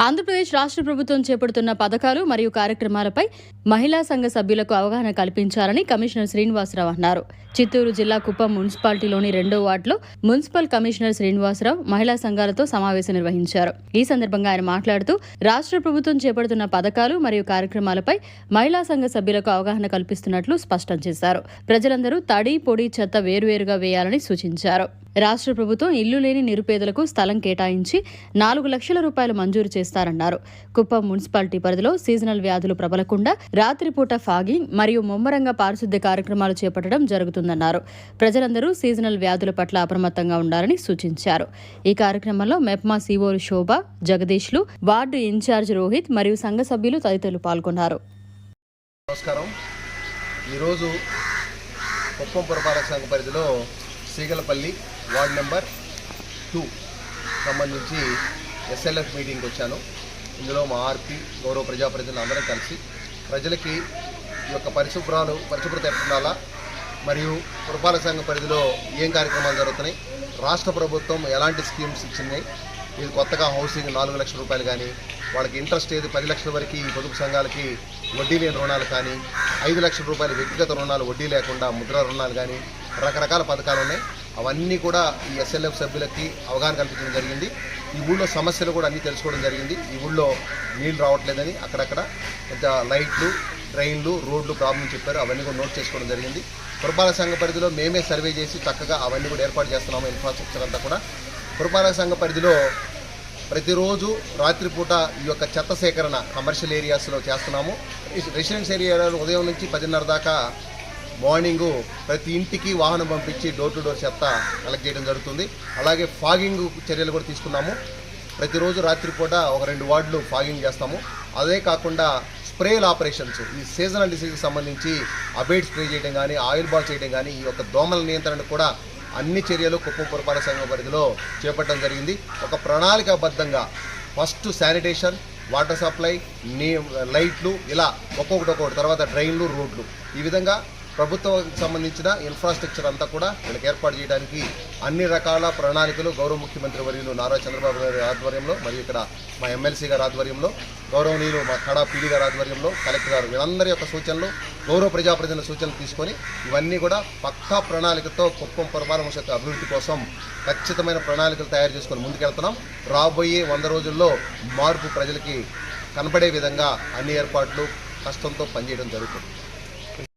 ఆంధ్రప్రదేశ్ రాష్ట్ర ప్రభుత్వం చేపడుతున్న పథకాలు మరియు కార్యక్రమాలపై మహిళా సంఘ సభ్యులకు అవగాహన కల్పించాలని కమిషనర్ శ్రీనివాసరావు అన్నారు. చిత్తూరు జిల్లా కుప్పం మున్సిపాలిటీలోని రెండో వార్డులో మున్సిపల్ కమిషనర్ శ్రీనివాసరావు మహిళా సంఘాలతో సమావేశం నిర్వహించారు. ఈ సందర్భంగా ఆయన మాట్లాడుతూ రాష్ట్ర ప్రభుత్వం చేపడుతున్న పథకాలు మరియు కార్యక్రమాలపై మహిళా సంఘ సభ్యులకు అవగాహన కల్పిస్తున్నట్లు స్పష్టం చేశారు. ప్రజలందరూ తడి పొడి చెత్త వేరువేరుగా వేయాలని సూచించారు. రాష్ట్ర ప్రభుత్వం ఇల్లు లేని నిరుపేదలకు స్థలం కేటాయించి నాలుగు లక్షల రూపాయలు మంజూరు చేస్తారన్నారు. కుప్పం మున్సిపాలిటీ పరిధిలో సీజనల్ వ్యాధులు ప్రబలకుండా రాత్రిపూట ఫాగింగ్ మరియు ముమ్మరంగా పారిశుద్ధ్య కార్యక్రమాలు చేపట్టడం జరుగుతుందన్నారు. ప్రజలందరూ సీజనల్ వ్యాధుల పట్ల అప్రమత్తంగా ఉండాలని సూచించారు. ఈ కార్యక్రమంలో మెప్మా సీఓలు శోభ జగదీష్లు వార్డు ఇన్ఛార్జ్ రోహిత్ మరియు సంఘ సభ్యులు తదితరులు పాల్గొన్నారు. నమస్కారం. ఈరోజు కుప్పం పురపాలక సంఘ పరిధిలో సీగలపల్లి వార్డ్ నెంబర్ టూ సంబంధించి ఎస్ఎల్ఎఫ్ మీటింగ్కి వచ్చాను. ఇందులో మా ఆర్పి గౌరవ ప్రజాప్రతినిధులు అందరం కలిసి ప్రజలకి ఈ యొక్క పరిశుభ్రాలు పరిశుభ్రత ఎట్టుండాలా మరియు పురపాలక సంఘ పరిధిలో ఏం కార్యక్రమాలు జరుగుతున్నాయి? రాష్ట్ర ప్రభుత్వం ఎలాంటి స్కీమ్స్ ఇచ్చినాయి ఇది కొత్తగా హౌసింగ్ నాలుగు లక్షల రూపాయలు కానీ వాళ్ళకి ఇంట్రెస్ట్ ఏది? పది లక్షల వరకు ఈ పొదుపు సంఘాలకి వడ్డీ లేని రుణాలు కానీ ఐదు లక్షల రూపాయల వ్యక్తిగత రుణాలు వడ్డీ లేకుండా ముద్ర రుణాలు కానీ రకరకాల పథకాలు ఉన్నాయి. అవన్నీ కూడా ఈ ఎస్ఎల్ఎఫ్ సభ్యులకి అవగాహన కల్పించడం జరిగింది. ఈ ఊళ్ళో సమస్యలు కూడా అన్నీ తెలుసుకోవడం జరిగింది. ఈ ఊళ్ళో నీళ్ళు రావట్లేదని అక్కడక్కడ పెద్ద లైట్లు ట్రైన్లు రోడ్లు ప్రాబ్లం చెప్పారు. అవన్నీ కూడా నోట్ చేసుకోవడం జరిగింది. పురపాలక సంఘ పరిధిలో మేమే సర్వే చేసి చక్కగా అవన్నీ కూడా ఏర్పాటు చేస్తున్నాము. ఇన్ఫ్రాస్ట్రక్చర్ అంతా కూడా. పురపాలక సంఘ పరిధిలో ప్రతిరోజు రాత్రిపూట ఈ యొక్క చెత్త సేకరణ కమర్షియల్ ఏరియాస్లో చేస్తున్నాము. రెసిడెన్స్ ఏరియాలో ఉదయం నుంచి పదిన్నర దాకా మార్నింగు ప్రతి ఇంటికి వాహనం పంపించి డోర్ టు డోర్ చెత్త కలెక్ట్ చేయడం జరుగుతుంది. అలాగే ఫాగింగ్ చర్యలు కూడా తీసుకున్నాము. ప్రతిరోజు రాత్రిపూట ఒక రెండు వార్డులు ఫాగింగ్ చేస్తాము. అదే కాకుండా స్ప్రేల్ ఆపరేషన్స్ ఈ సీజనల్ డిసీజ్కి సంబంధించి అబేట్ స్ప్రే చేయడం కానీ ఆయిల్ బాల్ చేయడం కానీ ఈ యొక్క దోమల నియంత్రణ కూడా అన్ని చర్యలు కుప్పం పురపాలక సంఘం పరిధిలో చేపట్టడం జరిగింది. ఒక ప్రణాళికాబద్ధంగా ఫస్ట్ శానిటేషన్ వాటర్ సప్లై నీ లైట్లు ఇలా ఒక్కొక్కటి ఒక్కొక్కటి తర్వాత డ్రైన్లు రోడ్లు. ఈ విధంగా ప్రభుత్వానికి సంబంధించిన ఇన్ఫ్రాస్ట్రక్చర్ అంతా కూడా వీళ్ళకి ఏర్పాటు చేయడానికి అన్ని రకాల ప్రణాళికలు గౌరవ ముఖ్యమంత్రి వర్యులు నారా చంద్రబాబు గారి ఆధ్వర్యంలో మరియు ఇక్కడ మా ఎమ్మెల్సీ గారి ఆధ్వర్యంలో గౌరవనీయులు మా కడా పీడీ గారి ఆధ్వర్యంలో కలెక్టర్ గారు వీళ్ళందరి యొక్క సూచనలు గౌరవ ప్రజాప్రతినిధుల సూచనలు తీసుకొని ఇవన్నీ కూడా పక్కా ప్రణాళికతో కుప్పం పురపాలక శాఖ అభివృద్ధి కోసం ఖచ్చితమైన ప్రణాళికలు తయారు చేసుకొని ముందుకెళ్తున్నాం. రాబోయే వంద రోజుల్లో మార్పు ప్రజలకి కనపడే విధంగా అన్ని ఏర్పాట్లు కష్టంతో పనిచేయడం జరుగుతుంది.